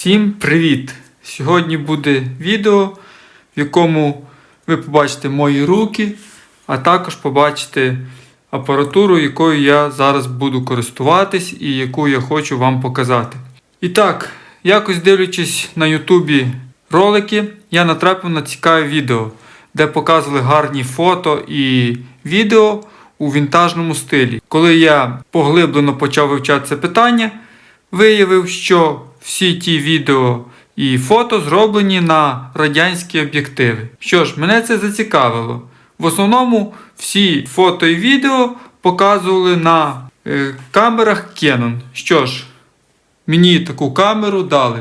Всім привіт! Сьогодні буде відео, в якому ви побачите мої руки, а також побачите апаратуру, якою я зараз буду користуватись і яку я хочу вам показати. І так, якось дивлячись на Ютубі ролики, я натрапив на цікаве відео, де показували гарні фото і відео у вінтажному стилі. Коли я поглиблено почав вивчати це питання, виявив, що всі ті відео і фото зроблені на радянські об'єктиви. Що ж, мене це зацікавило. В основному всі фото і відео показували на е, камерах Canon. Що ж, мені таку камеру дали.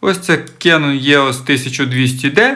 Ось це Canon EOS 1200D.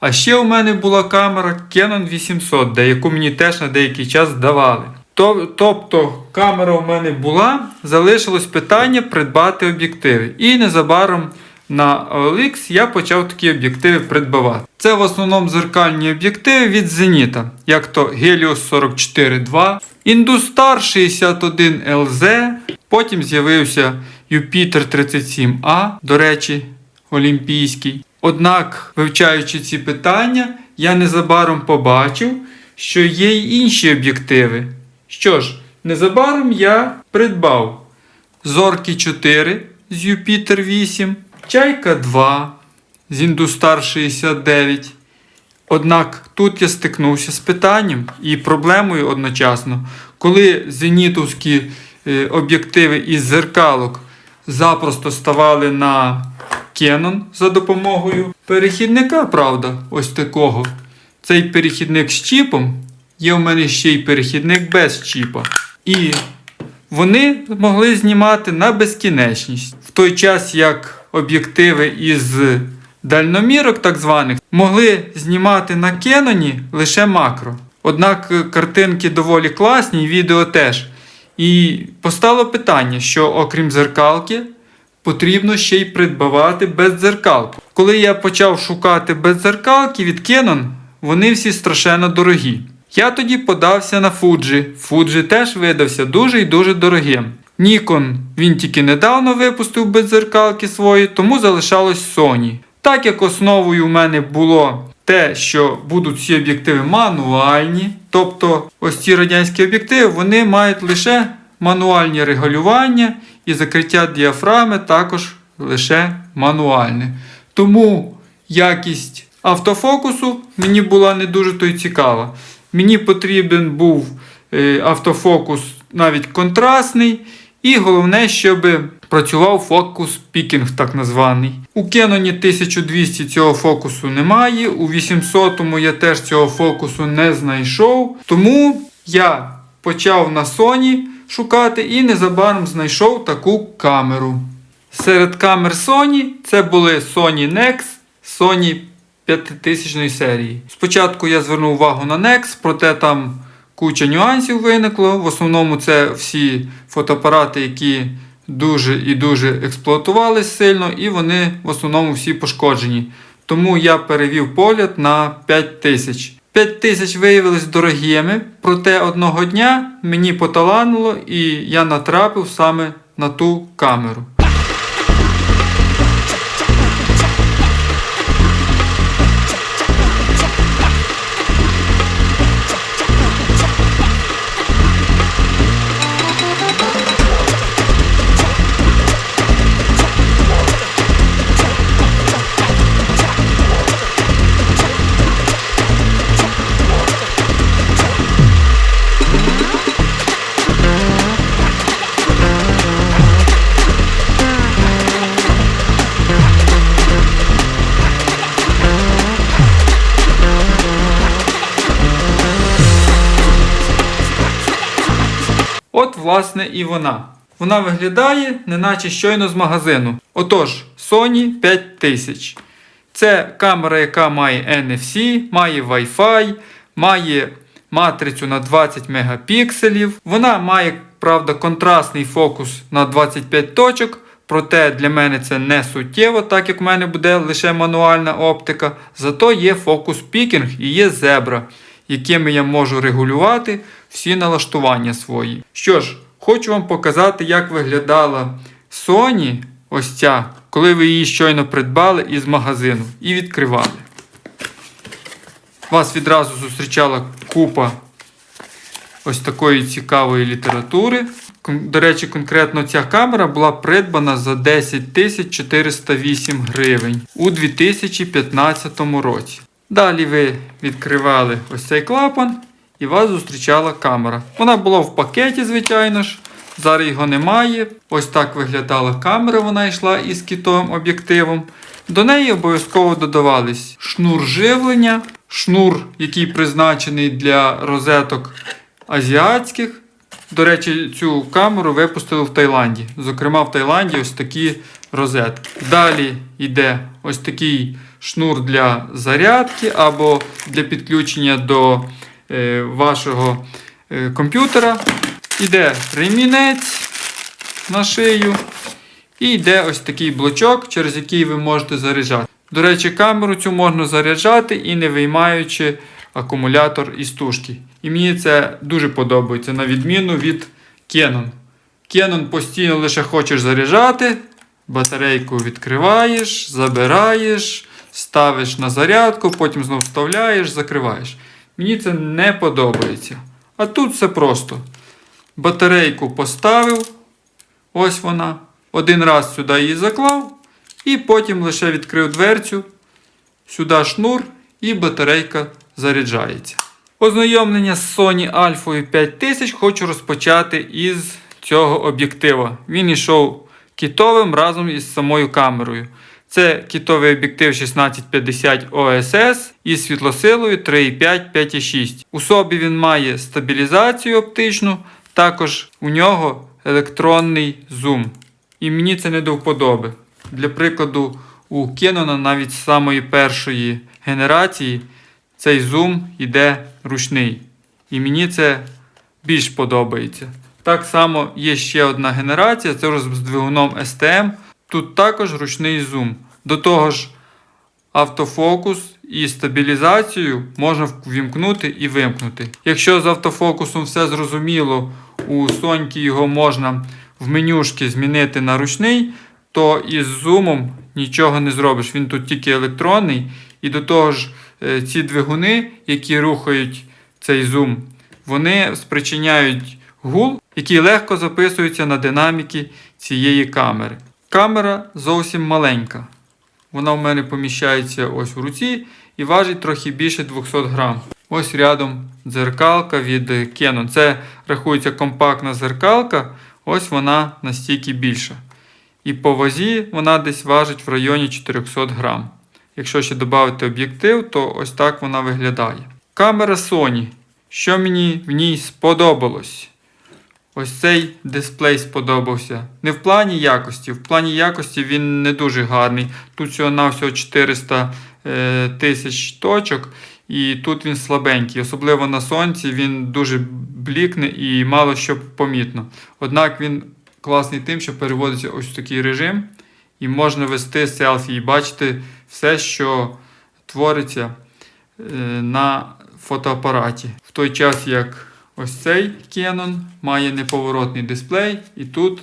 А ще у мене була камера Canon 800D, яку мені теж на деякий час давали. То- Тобто камера у мене була, залишилось питання придбати об'єктиви. І незабаром на OLX я почав такі об'єктиви придбавати. Це в основному зеркальні об'єктиви від Zenita, як то Helios 44.2, Industar 61LZ, потім з'явився Jupiter 37A, до речі, олімпійський. Однак, вивчаючи ці питання, я незабаром побачив, що є й інші об'єктиви. Що ж, незабаром я придбав Зорки 4 з Юпітер 8, Чайка 2 з Індустар 69. Однак тут я стикнувся з питанням і проблемою одночасно, коли зенітовські е, об'єктиви із зеркалок запросто ставали на Canon за допомогою перехідника, правда, ось такого. Цей перехідник з чіпом, є у мене ще й перехідник без чіпа. І вони могли знімати на безкінечність. В той час як об'єктиви із дальномірок, так званих, могли знімати на Кеноні лише макро. Однак е, картинки доволі класні, відео теж. І постало питання, що окрім зеркалки, потрібно ще й придбавати бездзеркалки. Коли я почав шукати бездзеркалки від Canon, вони всі страшенно дорогі. Я тоді подався на Fuji. Fuji теж видався дуже і дуже дорогим. Nikon він тільки недавно випустив бездзеркалки свої, тому залишалось Sony. Так як основою в мене було те, що будуть ці об'єктиви мануальні, тобто ось ці радянські об'єктиви вони мають лише мануальні регулювання і закриття діафрами також лише мануальне. Тому якість автофокусу мені була не дуже то й цікава. Мені потрібен був е, автофокус навіть контрастний, і головне, щоб працював фокус пікінг, так названий. У Canon 1200 цього фокусу немає, у 800 я теж цього фокусу не знайшов. Тому я почав на Sony шукати і незабаром знайшов таку камеру. Серед камер Sony це були Sony Nex, Sony 5000 серії. Спочатку я звернув увагу на Nex, проте там куча нюансів виникло. В основному це всі фотоапарати, які дуже і дуже експлуатувались сильно, і вони в основному всі пошкоджені. Тому я перевів погляд на 5000. 5000 виявились дорогими, проте одного дня мені поталанило і я натрапив саме на ту камеру. Власне, і вона. Вона виглядає, неначе щойно з магазину. Отож, Sony 5000. Це камера, яка має NFC, має Wi-Fi, має матрицю на 20 мегапікселів. Вона має, правда, контрастний фокус на 25 точок. Проте для мене це не суттєво, так як в мене буде лише мануальна оптика. Зато є фокус пікінг і є зебра, якими я можу регулювати всі налаштування свої. Що ж, хочу вам показати, як виглядала Sony ось ця, коли ви її щойно придбали із магазину і відкривали. Вас відразу зустрічала купа ось такої цікавої літератури. До речі, конкретно ця камера була придбана за 10 408 гривень у 2015 році. Далі ви відкривали ось цей клапан і вас зустрічала камера. Вона була в пакеті, звичайно ж. Зараз його немає. Ось так виглядала камера, вона йшла із кітовим об'єктивом. До неї обов'язково додавались шнур живлення, шнур, який призначений для розеток азіатських. До речі, цю камеру випустили в Таїланді. Зокрема, в Таїланді ось такі розетки. Далі йде ось такий шнур для зарядки або для підключення до вашого е, комп'ютера. Іде ремінець на шию. І йде ось такий блочок, через який ви можете заряджати. До речі, камеру цю можна заряджати і не виймаючи акумулятор із тушки. І мені це дуже подобається, на відміну від Canon. Canon постійно лише хочеш заряджати, батарейку відкриваєш, забираєш, ставиш на зарядку, потім знову вставляєш, закриваєш. Мені це не подобається. А тут все просто. Батарейку поставив, ось вона. Один раз сюди її заклав, і потім лише відкрив дверцю, сюди шнур і батарейка заряджається. Ознайомлення з Sony Alpha 5000 хочу розпочати із цього об'єктива. Він йшов кітовим разом із самою камерою. Це кітовий об'єктив 1650 OSS із світлосилою 3,5 5,6. У собі він має стабілізацію оптичну, також у нього електронний зум. І мені це не до вподоби. Для прикладу, у Canon навіть з самої першої генерації цей зум йде ручний. І мені це більш подобається. Так само є ще одна генерація, це вже з двигуном STM. Тут також ручний зум. До того ж, автофокус і стабілізацію можна ввімкнути і вимкнути. Якщо з автофокусом все зрозуміло, у Соньки його можна в менюшки змінити на ручний, то із зумом нічого не зробиш. Він тут тільки електронний. І до того ж, е, ці двигуни, які рухають цей зум, вони спричиняють гул, який легко записується на динаміки цієї камери. Камера зовсім маленька. Вона в мене поміщається ось в руці і важить трохи більше 200 грам. Ось рядом дзеркалка від Canon. Це рахується компактна зеркалка, ось вона настільки більша. І по вазі вона десь важить в районі 400 грам. Якщо ще додати об'єктив, то ось так вона виглядає. Камера Sony. Що мені в ній сподобалось? Ось цей дисплей сподобався. Не в плані якості. В плані якості він не дуже гарний. Тут всього на всього 400 е, тисяч точок, і тут він слабенький. Особливо на сонці він дуже блікне і мало що помітно. Однак він класний тим, що переводиться ось в такий режим, і можна вести селфі і бачити все, що твориться е, на фотоапараті. В той час, як ось цей Canon має неповоротний дисплей, і тут,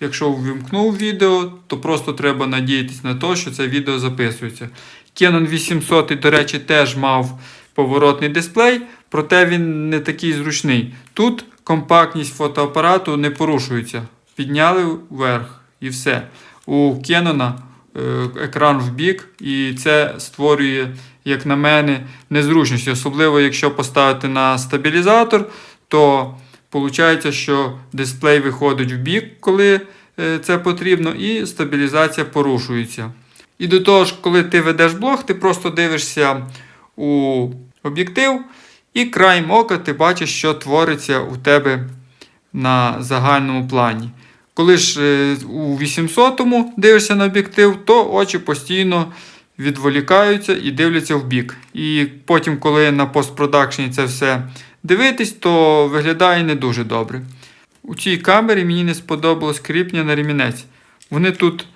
якщо ввімкнув відео, то просто треба надіятися на те, що це відео записується. Canon 800, до речі, теж мав поворотний дисплей, проте він не такий зручний. Тут компактність фотоапарату не порушується. Підняли вверх і все. У Canon е, екран в бік, і це створює, як на мене, незручності. Особливо, якщо поставити на стабілізатор, то виходить, що дисплей виходить в бік, коли е, це потрібно, і стабілізація порушується. І до того ж, коли ти ведеш блог, ти просто дивишся у об'єктив, і краєм ока ти бачиш, що твориться у тебе на загальному плані. Коли ж е, у 800-му дивишся на об'єктив, то очі постійно відволікаються і дивляться в бік. І потім, коли на постпродакшені це все дивитись, то виглядає не дуже добре. У цій камері мені не сподобалось кріплення на ремінець. Вони тут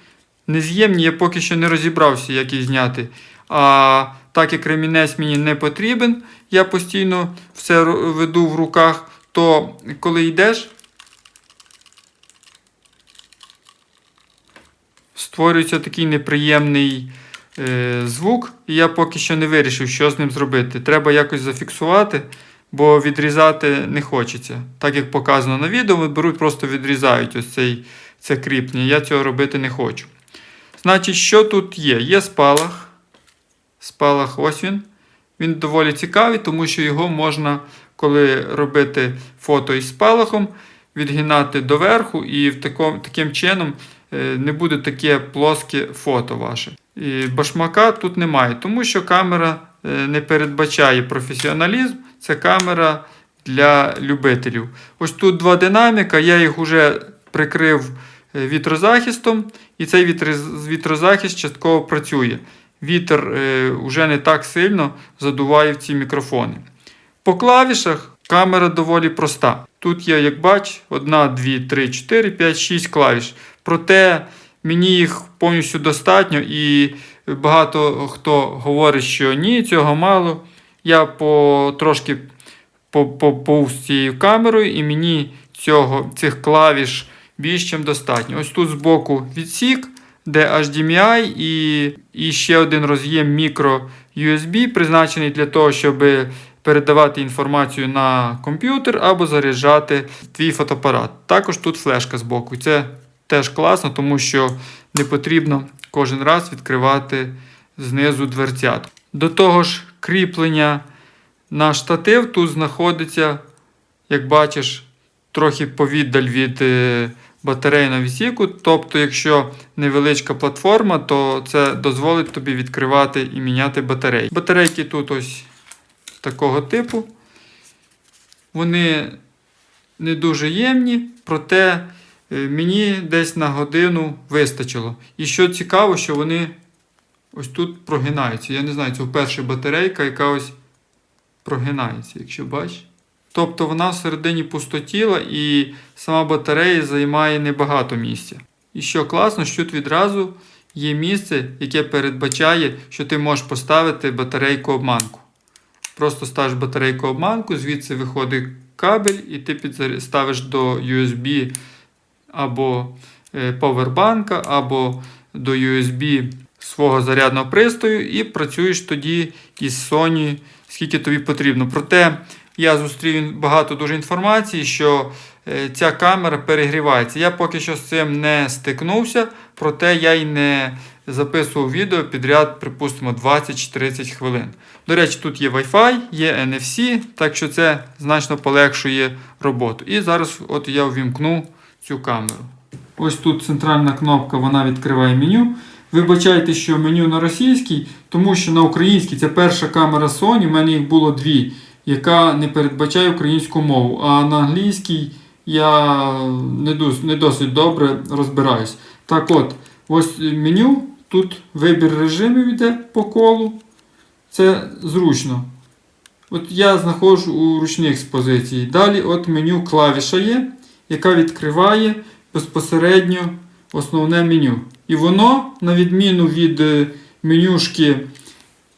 нез'ємні, я поки що не розібрався, як їх зняти. А так як ремінець мені не потрібен, я постійно все веду в руках, то коли йдеш, створюється такий неприємний е, звук, і я поки що не вирішив, що з ним зробити. Треба якось зафіксувати, бо відрізати не хочеться. Так як показано на відео, беруть, просто відрізають ось цей, це кріплення. Я цього робити не хочу. Значить, що тут є? Є спалах. Спалах ось він. Він доволі цікавий, тому що його можна, коли робити фото із спалахом, відгинати доверху, і в таком, таким чином е, не буде таке плоске фото ваше. І башмака тут немає, тому що камера е, не передбачає професіоналізм. Це камера для любителів. Ось тут два динаміка, я їх вже прикрив е, вітрозахистом, і цей вітрозахист частково працює. Вітер е, вже не так сильно задуває в ці мікрофони. По клавішах камера доволі проста. Тут є, як бач, 1, 2, 3, 4, 5, 6 клавіш. Проте мені їх повністю достатньо, і багато хто говорить, що ні, цього мало. Я по, трошки по- по- цією камерою, і мені цього, цих клавіш більш чим достатньо. Ось тут збоку відсік, де HDMI і, і ще один роз'єм мікро USB, призначений для того, щоб передавати інформацію на комп'ютер або заряджати твій фотоапарат. Також тут флешка збоку. Це теж класно, тому що не потрібно кожен раз відкривати знизу дверцят. До того ж, кріплення на штатив тут знаходиться, як бачиш, трохи повіддаль від е, батарейного відсіку. Тобто, якщо невеличка платформа, то це дозволить тобі відкривати і міняти батарейки. Батарейки тут ось такого типу. Вони не дуже ємні, проте е, мені десь на годину вистачило. І що цікаво, що вони ось тут прогинаються. Я не знаю, це вперше батарейка, яка ось прогинається, якщо бачиш. Тобто вона всередині пустотіла і сама батарея займає небагато місця. І що класно, що тут відразу є місце, яке передбачає, що ти можеш поставити батарейку обманку. Просто ставиш батарейку обманку, звідси виходить кабель, і ти ставиш до USB або е, повербанка, або до USB свого зарядного пристрою, і працюєш тоді із Sony, скільки тобі потрібно. Проте я зустрів багато дуже інформації, що е, ця камера перегрівається. Я поки що з цим не стикнувся, проте я й не записував відео підряд, припустимо, 20-30 хвилин. До речі, тут є Wi-Fi, є NFC, так що це значно полегшує роботу. І зараз от я ввімкну цю камеру. Ось тут центральна кнопка, вона відкриває меню. Вибачайте, що меню на російській, тому що на українській це перша камера Sony, в мене їх було дві, яка не передбачає українську мову. А на англійській я не, дос- не досить добре розбираюсь. Так от, ось меню, тут вибір режимів йде по колу. Це зручно. От я знаходжу у ручних з позицій. Далі от меню клавіша є, яка відкриває безпосередньо основне меню. І воно, на відміну від е, менюшки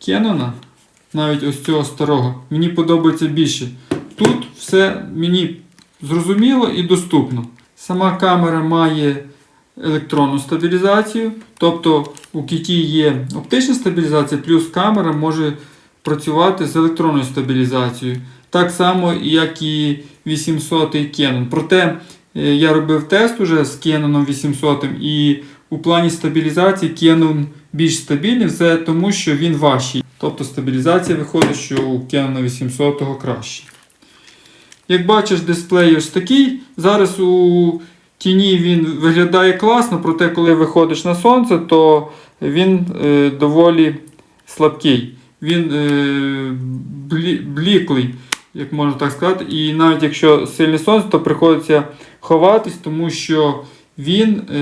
Canon, навіть ось цього старого, мені подобається більше. Тут все мені зрозуміло і доступно. Сама камера має електронну стабілізацію, тобто у кіті є оптична стабілізація, плюс камера може працювати з електронною стабілізацією. Так само, як і 800 Canon. Проте е, я робив тест уже з Canon 800 і у плані стабілізації Canon більш стабільний, це тому, що він важчий. Тобто стабілізація виходить, що у Canon 800 краще. Як бачиш, дисплей ось такий. Зараз у тіні він виглядає класно, проте коли виходиш на сонце, то він е, доволі слабкий. Він е, блі, бліклий, як можна так сказати. І навіть якщо сильне сонце, то приходиться ховатись, тому що він е,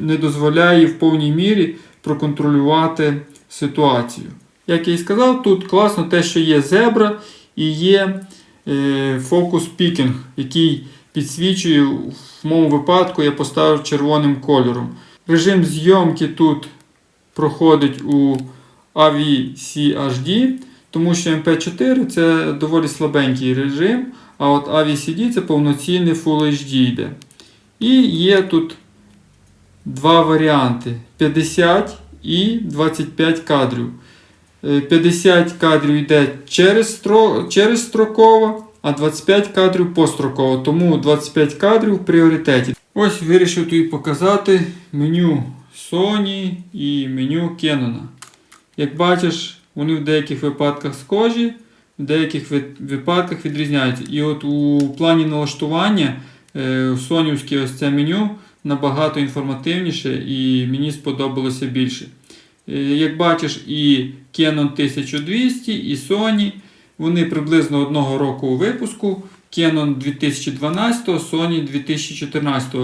не дозволяє в повній мірі проконтролювати ситуацію. Як я і сказав, тут класно те, що є зебра і є е, фокус пікінг, який підсвічує, в моєму випадку я поставив червоним кольором. Режим зйомки тут проходить у AVCHD, тому що MP4 це доволі слабенький режим, а от AVCD це повноцінний Full HD йде. І є тут два варіанти: 50 і 25 кадрів. Е, 50 кадрів йде через строково, а 25 кадрів построково. Тому 25 кадрів в пріоритеті. Ось вирішив тобі показати меню Sony і меню Canon. Як бачиш, вони в деяких випадках схожі, в деяких випадках відрізняються. І от у плані налаштування е, сонівське ось це меню набагато інформативніше і мені сподобалося більше. Е, Як бачиш, і Canon 1200, і Sony, вони приблизно одного року випуску. Canon 2012, Sony 2014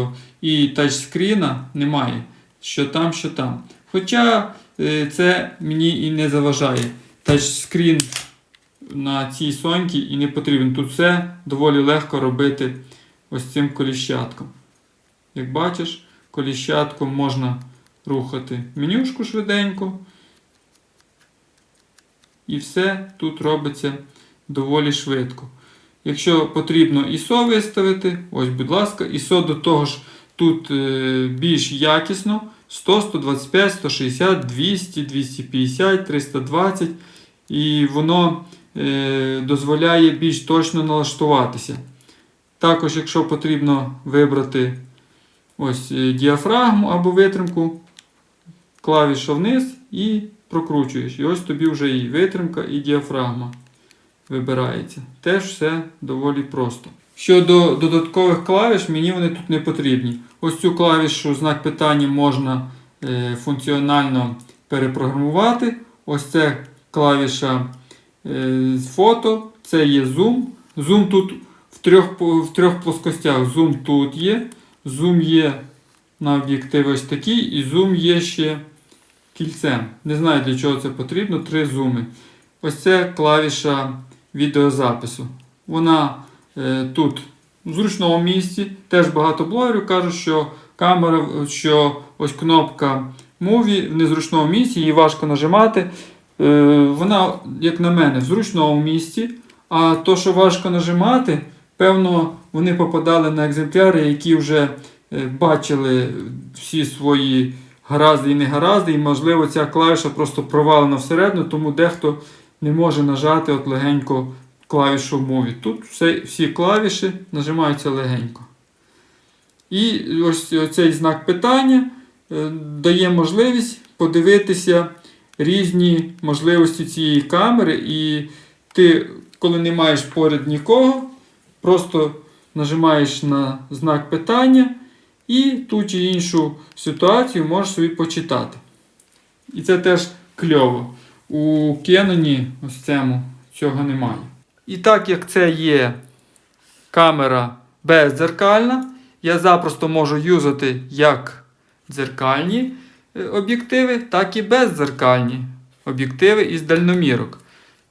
і тачскріна немає. Що там, що там. Хоча е, це мені і не заважає. Тачскрін на цій соньці і не потрібен. Тут все доволі легко робити ось цим коліщатком. Як бачиш, коліщатком можна рухати менюшку швиденько. І все тут робиться доволі швидко. Якщо потрібно ISO виставити, ось, будь ласка, ISO до того ж тут е, більш якісно 100, 125, 160, 200, 250, 320. І воно е, дозволяє більш точно налаштуватися. Також, якщо потрібно вибрати ось е, діафрагму або витримку, клавіша вниз і прокручуєш. І ось тобі вже і витримка, і діафрагма вибирається. Теж все доволі просто. Щодо додаткових клавіш, мені вони тут не потрібні. Ось цю клавішу знак питання можна е, функціонально перепрограмувати. Ось це клавіша е, фото, це є зум. Зум тут трьох, в трьох плоскостях. Зум тут є, зум є на об'єктиві ось такий, і зум є ще кільцем. Не знаю для чого це потрібно. Три зуми. Ось це клавіша відеозапису. Вона е, тут в зручному місці. Теж багато блогерів кажуть, що камера, що ось кнопка Movie в незручному місці, її важко нажимати. Е, вона, як на мене, в зручному місці. А то, що важко нажимати, певно, вони попадали на екземпляри, які вже е, бачили всі свої гаразди і негаразди, і, можливо, ця клавіша просто провалена всередину, тому дехто не може нажати от легенько клавішу Move. Тут все, всі клавіші нажимаються легенько. І ось цей знак питання е, дає можливість подивитися різні можливості цієї камери. І ти, коли не маєш поряд нікого, просто нажимаєш на знак питання і ту чи іншу ситуацію можеш собі почитати. І це теж кльово. У Canon ось цьому цього немає. І так як це є камера бездзеркальна, я запросто можу юзати як дзеркальні е, об'єктиви, так і бездзеркальні об'єктиви із дальномірок.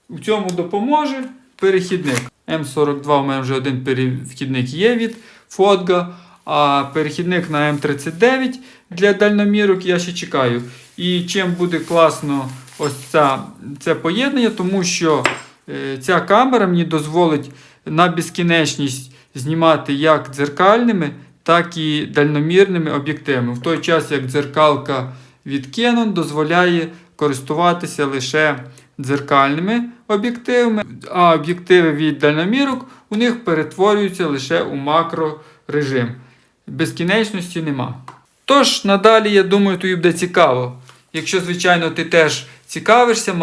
У цьому допоможе перехідник. М42 у мене вже один перехідник є від Фотга, а перехідник на М39 для дальномірок я ще чекаю. І чим буде класно ось ця, це поєднання, тому що е, ця камера мені дозволить на безкінечність знімати як дзеркальними, так і дальномірними об'єктивами. В той час, як дзеркалка від Canon дозволяє користуватися лише дзеркальними об'єктивами, а об'єктиви від дальномірок у них перетворюються лише у макрорежим. Безкінечності нема. Тож, надалі, я думаю, тобі буде цікаво. Якщо, звичайно, ти теж цікавишся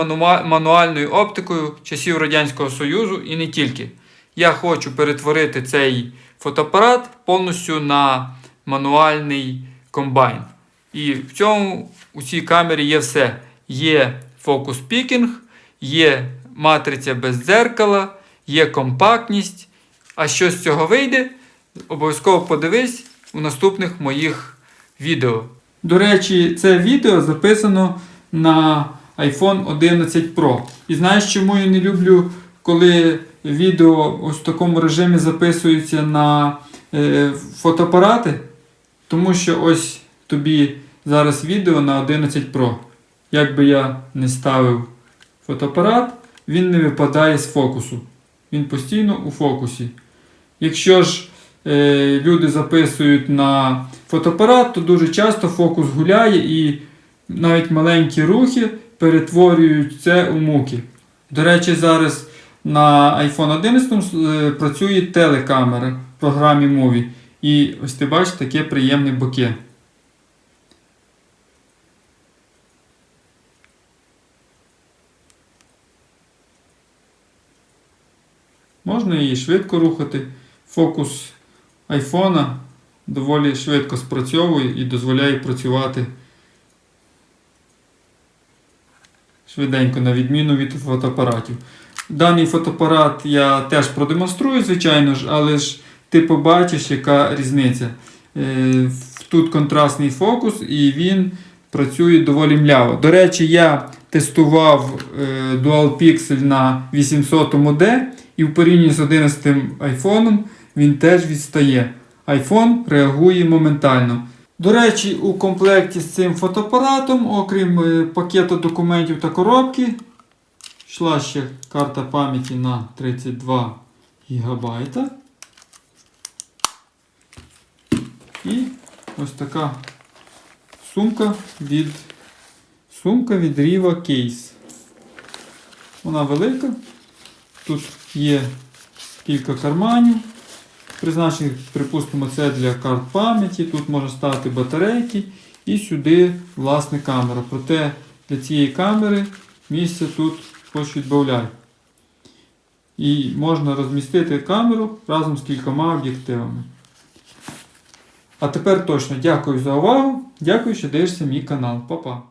мануальною оптикою часів Радянського Союзу і не тільки. Я хочу перетворити цей фотоапарат повністю на мануальний комбайн. І в цьому у цій камері є все. Є фокус пікінг, є матриця без дзеркала, є компактність. А що з цього вийде, обов'язково подивись у наступних моїх відео. До речі, це відео записано на iPhone 11 Pro. І знаєш, чому я не люблю, коли відео ось в такому режимі записується на е, фотоапарати? Тому що ось тобі зараз відео на 11 Pro. Як би я не ставив фотоапарат, він не випадає з фокусу. Він постійно у фокусі. Якщо ж е, люди записують на фотоапарат, то дуже часто фокус гуляє і навіть маленькі рухи перетворюють це у муки. До речі, зараз на iPhone 11 е, працює телекамера в програмі Movie. І ось ти бачиш таке приємне боке. Можна її швидко рухати. Фокус айфона доволі швидко спрацьовує і дозволяє працювати швиденько, на відміну від фотоапаратів. Даний фотоапарат я теж продемонструю, звичайно ж, але ж ти побачиш, яка різниця. Е, Тут контрастний фокус і він працює доволі мляво. До речі, я тестував е, Dual Pixel на 800D і в порівнянні з 11 iPhone він теж відстає. iPhone реагує моментально. До речі, у комплекті з цим фотоапаратом, окрім е, пакету документів та коробки, йшла ще карта пам'яті на 32 ГБ. І ось така сумка від сумка від Riva Case. Вона велика. Тут є кілька карманів. Призначених, припустимо, це для карт пам'яті. Тут можна ставити батарейки і сюди власне камера. Проте для цієї камери місце тут хоч відбавляй. І можна розмістити камеру разом з кількома об'єктивами. А тепер точно дякую за увагу. Дякую, що дивишся мій канал. Па-па!